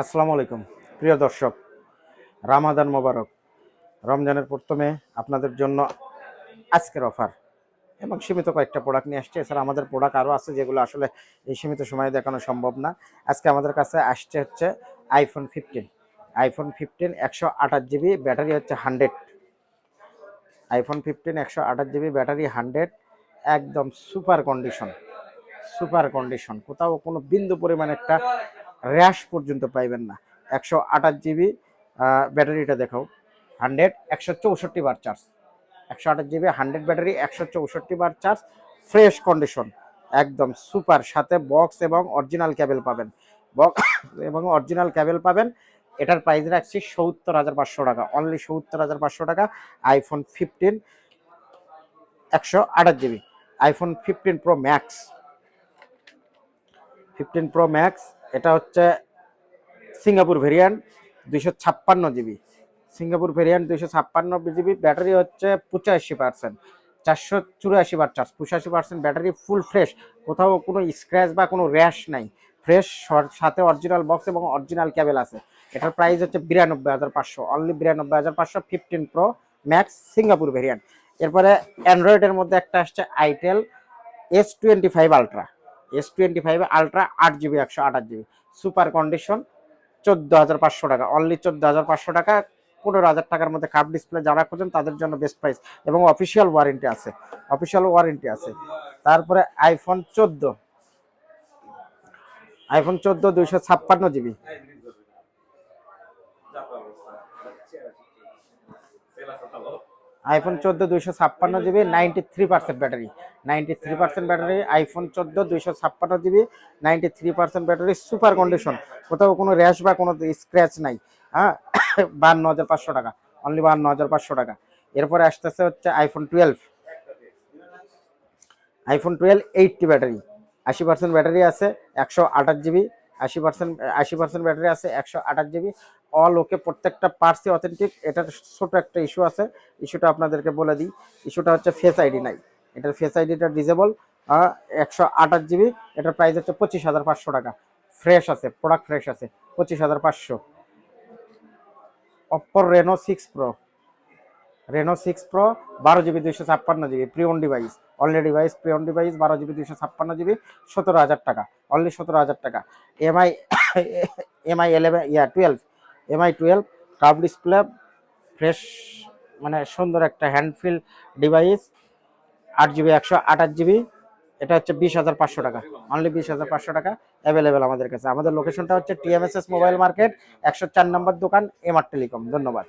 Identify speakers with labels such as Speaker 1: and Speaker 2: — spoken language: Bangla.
Speaker 1: আসসালামু আলাইকুম। প্রিয় দর্শক, রামাদান মোবারক। রমজানের প্রথমে আপনাদের জন্য আজকের অফার এবং সীমিত কয়েকটা প্রোডাক্ট নিয়ে আসছে। এছাড়া আমাদের প্রোডাক্ট আরও আছে যেগুলো আসলে এই সীমিত সময়ে দেখানো সম্ভব না। আজকে আমাদের কাছে আসছে হচ্ছে আইফোন ফিফটিন আইফোন ফিফটিন একশো আঠাশ জিবি ব্যাটারি হচ্ছে হান্ড্রেড আইফোন ফিফটিন একশো আঠাশ জিবি ব্যাটারি হান্ড্রেড একদম সুপার কন্ডিশন সুপার কন্ডিশন কোথাও কোনো বিন্দু পরিমাণ একটা র্যাশ পর্যন্ত পাইবেন না। একশো আঠাশ জিবি ব্যাটারিটা দেখাও। হান্ড্রেড, একশো চৌষট্টি বার চার্জ। একশো আঠাশ জিবি, হান্ড্রেড ব্যাটারি, একশো চৌষট্টি বার চার্জ। Fresh condition. একদম সুপার। সাথে বক্স এবং অরিজিনাল ক্যাবেল পাবেন। বক্স এবং অরিজিনাল ক্যাবেল পাবেন। এটার প্রাইস রাখছি সত্তর হাজার পাঁচশো টাকা। অনলি সত্তর হাজার পাঁচশো টাকা। আইফোন ফিফটিন একশো আঠাশ GB. IPhone fifteen pro max fifteen pro max এটা হচ্ছে সিঙ্গাপুর ভেরিয়েন্ট দুইশো ছাপ্পান্ন জিবি। সিঙ্গাপুর ভেরিয়েন্ট দুইশো ছাপ্পান্ন জিবি, ব্যাটারি হচ্ছে পঁচাশি পার্সেন্ট, চারশো চুরাশি বার চার্জ, পঁচাশি পার্সেন্ট ব্যাটারি ফুল ফ্রেশ, কোথাও কোনো স্ক্র্যাচ বা কোনো র্যাশ নাই। ফ্রেশ সাথে অরিজিনাল বক্স এবং অরিজিনাল ক্যাবেল আছে। এটার প্রাইস হচ্ছে বিরানব্বই হাজার পাঁচশো অনলি বিরানব্বই হাজার পাঁচশো fifteen pro max Singapore variant. এরপরে অ্যান্ড্রয়েডের মধ্যে একটা আসছে itel S twenty five ultra S twenty five ultra আট জিবি একশো আঠাশ জিবি সুপার কন্ডিশন চোদ্দ হাজার পাঁচশো টাকা। অনলি চোদ্দ হাজার পাঁচশো টাকা, পনেরো হাজার টাকার মধ্যে কাপ ডিসপ্লে যারা খোঁজেন, তাদের জন্য বেস্ট প্রাইস এবং অফিসিয়াল ওয়ারেন্টি আছে। অফিসিয়াল ওয়ারেন্টি আছে। তারপরে আইফোন চোদ্দ। আইফোন চোদ্দ, দুইশো ছাপ্পান্ন জিবি আইফোন চোদ্দ দুইশো ছাপ্পান্ন GB ninety three percent battery ninety three percent battery iPhone চোদ্দ দুইশো ছাপ্পান্ন GB ninety three percent battery super condition কোথাও কোনো র্যাশ বা কোনো স্ক্র্যাচ নাই। হ্যাঁ? বান্ন হাজার পাঁচশো টাকা। অনলি বান্ন হাজার পাঁচশো টাকা। এরপরে আসতেছে হচ্ছে iPhone twelve iPhone twelve eighty battery আশি পার্সেন্ট ব্যাটারি আছে, একশো আঠাশ জিবি। আশি পার্সেন্ট আশি পার্সেন্ট ব্যাটারি আছে, একশো আঠাশ জিবি। অল ওকে প্রত্যেকটা পার্সই অথেন্টিক এটার ছোট একটা ইস্যু আছে। ইস্যুটা আপনাদেরকে বলে দিই। ইস্যুটা হচ্ছে ফেস আইডি নাই। এটার ফেস আইডিটা ডিজেবল একশো আঠাশ জিবি এটার প্রাইস হচ্ছে পঁচিশ হাজার পাঁচশো টাকা। ফ্রেশ আছে প্রোডাক্ট ফ্রেশ আছে, পঁচিশ হাজার পাঁচশো। অপ্পোর Reno six pro Reno six pro বারো জিবি দুইশো ছাপ্পান্ন GB preowned device only device preowned device বারো জিবি দুইশো ছাপ্পান্ন জিবি সতেরো হাজার টাকা। অনলি সতেরো হাজার টাকা। এমআই এমআই ইলেভেন ইয়া টুয়েলভ এমআই টুয়েলভ কাপ ডিসপ্লে ফ্রেশ মানে সুন্দর একটা হ্যান্ডফিল ডিভাইস আট জিবি একশো আঠাশ জিবি এটা হচ্ছে বিশ হাজার পাঁচশো টাকা অনলি বিশ হাজার পাঁচশো টাকা অ্যাভেলেবেল আমাদের কাছে। আমাদের লোকেশনটা হচ্ছে টিএমএসএস মোবাইল মার্কেট একশো চার নম্বর দোকান এমআর টেলিকম ধন্যবাদ।